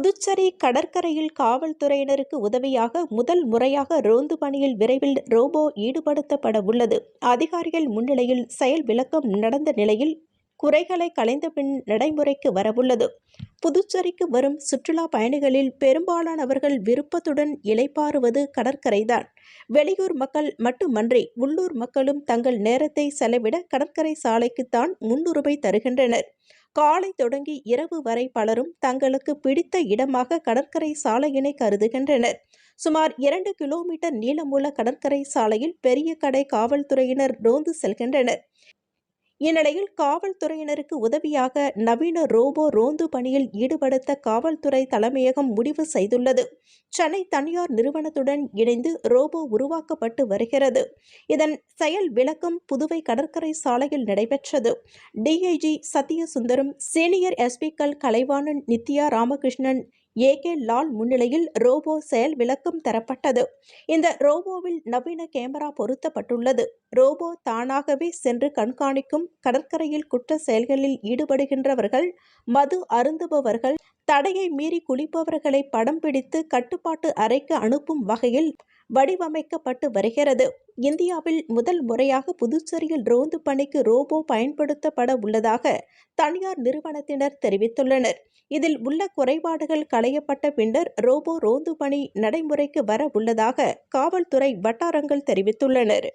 புதுச்சேரி கடற்கரையில் காவல்துறையினருக்கு உதவியாக முதல் முறையாக ரோந்து பணியில் விரைவில் ரோபோ ஈடுபடுத்தப்பட உள்ளது. அதிகாரிகள் முன்னிலையில் செயல் விளக்கம் நடந்த நிலையில் குறைகளை களைந்த பின் நடைமுறைக்கு வரவுள்ளது. புதுச்சேரிக்கு வரும் சுற்றுலா பயணிகளில் பெரும்பாலானவர்கள் விருப்பத்துடன் இலைப்பாறுவது கடற்கரைதான். வெளியூர் மக்கள் மட்டுமன்றி உள்ளூர் மக்களும் தங்கள் நேரத்தை செலவிட கடற்கரை சாலைக்குத்தான் முன்னுரிமை தருகின்றனர். காலை தொடங்கி இரவு வரை பலரும் தங்களுக்கு பிடித்த இடமாக கடற்கரை சாலையினை கருதுகின்றனர். சுமார் இரண்டு கிலோமீட்டர் நீளமுள்ள கடற்கரை சாலையில் பெரிய கடை காவல்துறையினர் ரோந்து செல்கின்றனர். இந்நிலையில் காவல்துறையினருக்கு உதவியாக நவீன ரோபோ ரோந்து பணியில் ஈடுபடுத்த காவல்துறை தலைமையகம் முடிவு செய்துள்ளது. சென்னை தனியார் நிறுவனத்துடன் இணைந்து ரோபோ உருவாக்கப்பட்டு வருகிறது. இதன் செயல் விளக்கம் புதுவை கடற்கரை சாலையில் நடைபெற்றது. டிஐஜி சத்யசுந்தரம் சீனியர் எஸ்பிக்கள் கலைவாணன் நித்யா ராமகிருஷ்ணன் ஏ கே லால் முன்னிலையில் ரோபோ செயல் விளக்கம் தரப்பட்டது. இந்த ரோபோவில் நவீன கேமரா பொருத்தப்பட்டுள்ளது. ரோபோ தானாகவே சென்று கண்காணிக்கும் கடற்கரையில் குற்ற செயல்களில் ஈடுபடுகின்றவர்கள் மது அருந்துபவர்கள் தடையை மீறி குளிப்பவர்களை படம் பிடித்து கட்டுப்பாட்டு அறைக்கு அனுப்பும் வகையில் வடிவமைக்கப்பட்டு வருகிறது. இந்தியாவில் முதல் முறையாக புதுச்சேரியில் ரோந்து பணிக்கு ரோபோ பயன்படுத்தப்பட உள்ளதாக தனியார் நிறுவனத்தினர் தெரிவித்துள்ளனர். இதில் உள்ள குறைபாடுகள் களையப்பட்ட பின்னர் ரோபோ ரோந்து பணி நடைமுறைக்கு வர உள்ளதாக காவல்துறை வட்டாரங்கள் தெரிவித்துள்ளனர்.